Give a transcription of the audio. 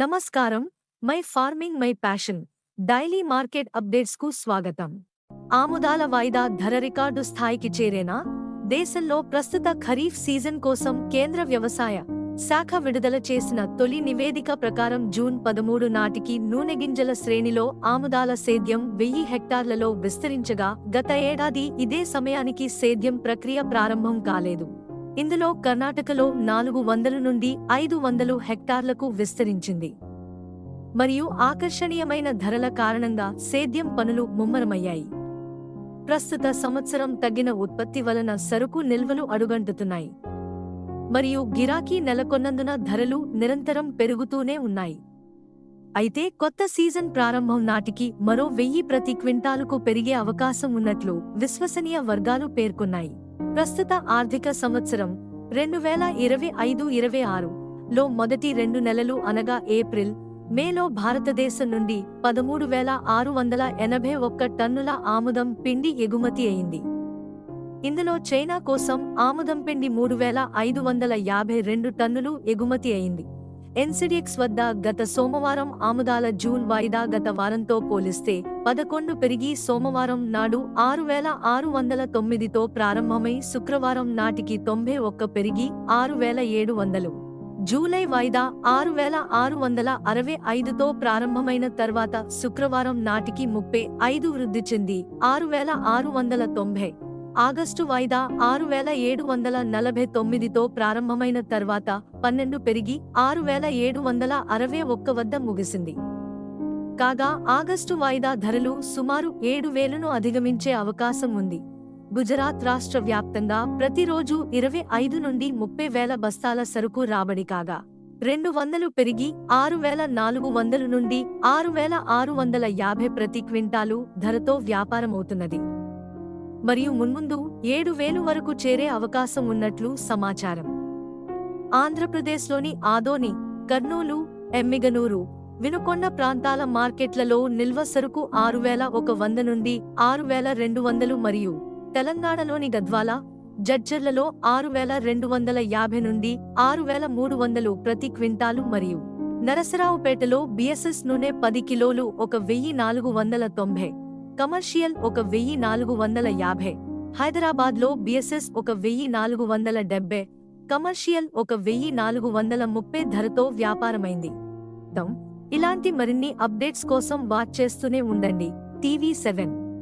నమస్కారం. My farming my passion. Daily market అప్డేట్స్కు స్వాగతం. ఆముదాల వాయిదా ధర రికార్డు స్థాయికి చేరేనా? దేశంలో ప్రస్తుత ఖరీఫ్ సీజన్ కోసం కేంద్ర వ్యవసాయ శాఖ విడుదల చేసిన తొలి నివేదిక ప్రకారం జూన్ పదమూడు నాటికి నూనె గింజల శ్రేణిలో ఆముదాల సేద్యం వెయ్యి హెక్టార్లలో విస్తరించగా గత ఏడాది ఇదే సమయానికి సేద్యం ప్రక్రియ ప్రారంభం కాలేదు. ఇందులో కర్ణాటకలో నాలుగు వందల నుండి ఐదు వందలు హెక్టార్లకు విస్తరించింది. మరియు ఆకర్షణీయమైన ధరల కారణంగా సేద్యం పనులు ముమ్మరమయ్యాయి. ప్రస్తుత సంవత్సరం తగ్గిన ఉత్పత్తి వలన సరుకు నిల్వలు అడుగంటుతున్నాయి. మరియు గిరాకీ నెలకొన్నందున ధరలు నిరంతరం పెరుగుతూనే ఉన్నాయి. అయితే కొత్త సీజన్ ప్రారంభం నాటికి మరో వెయ్యి ప్రతి క్వింటాలుకు పెరిగే అవకాశం ఉన్నట్లు విశ్వసనీయ వర్గాలు పేర్కొన్నాయి. ప్రస్తుత ఆర్థిక సంవత్సరం రెండు వేల ఇరవై ఐదు ఇరవై ఆరు లో మొదటి రెండు నెలలు అనగా ఏప్రిల్ మేలో భారతదేశం నుండి పదమూడు వేల ఆరు వందల ఎనభై ఒక్క టన్నుల ఆముదం పిండి ఎగుమతి అయింది. ఇందులో చైనా కోసం ఆముదం పిండి మూడు వేల ఐదు వందల యాభై రెండు టన్నులు ఎగుమతి అయింది. ఎన్సిడిఎక్స్ వద్ద గత సోమవారం ఆముదాల జూన్ వాయిదా గత వారంతో పోలిస్తే పదకొండు పెరిగి సోమవారం నాడు ఆరు వేల ఆరు వందల తొమ్మిదితో ప్రారంభమై శుక్రవారం నాటికి తొంభై ఒక్క పెరిగి ఆరు వేల ఏడు వందలు. జూలై వాయిదా ఆరు వేల ఆరు వందల అరవై ఐదుతో ప్రారంభమైన తర్వాత శుక్రవారం నాటికి ముప్పై ఐదు వృద్ధి చెంది ఆరు వేల ఆరు వందల తొంభై. ఆగస్టు వాయిదా ఆరు వేల ఏడు వందల నలభై తొమ్మిదితో ప్రారంభమైన తర్వాత పన్నెండు పెరిగి ఆరు వేల ఏడు వందల అరవై ఒక్క వద్ద ముగిసింది. కాగా ఆగస్టు వాయిదా ధరలు సుమారు ఏడు వేలను అధిగమించే అవకాశం ఉంది. గుజరాత్ రాష్ట్ర వ్యాప్తంగా ప్రతిరోజు ఇరవై ఐదు నుండి ముప్పై వేల బస్తాల సరుకు రాబడి కాగా రెండు వందలు పెరిగి ఆరు వేల నాలుగు వందలు నుండి ఆరు వేల ఆరు వందల యాభై ప్రతి క్వింటాలు ధరతో వ్యాపారమవుతున్నది. మరియు మున్ముందు ఏడు వేలు వరకు చేరే అవకాశం ఉన్నట్లు సమాచారం. ఆంధ్రప్రదేశ్లోని ఆదోని కర్నూలు ఎమ్మిగనూరు వినుకొండ ప్రాంతాల మార్కెట్లలో నిల్వ సరుకు ఆరు వేల ఒక వంద నుండి ఆరు వేల రెండు వందలు మరియు తెలంగాణలోని గద్వాల జడ్జర్లలో ఆరు వేల రెండు వందల యాభై నుండి ఆరు వేల మూడు వందలు ప్రతి క్వింటాలు మరియు నరసరావుపేటలో బిఎస్ఎస్ నూనె పది కిలోలు ఒక వెయ్యి నాలుగు వందల తొంభై. కమర్షియల్ ఒక వెయ్యి నాలుగు వందల యాభై. హైదరాబాద్లో బిఎస్ఎస్ ఒక వెయ్యి నాలుగు వందల డెబ్బై. కమర్షియల్ ఒక వెయ్యి నాలుగు వందల ముప్పై ధరతో వ్యాపారమైంది. ఇలాంటి మరిన్ని అప్డేట్స్ కోసం వాచ్ చేస్తూనే ఉండండి. TV seven.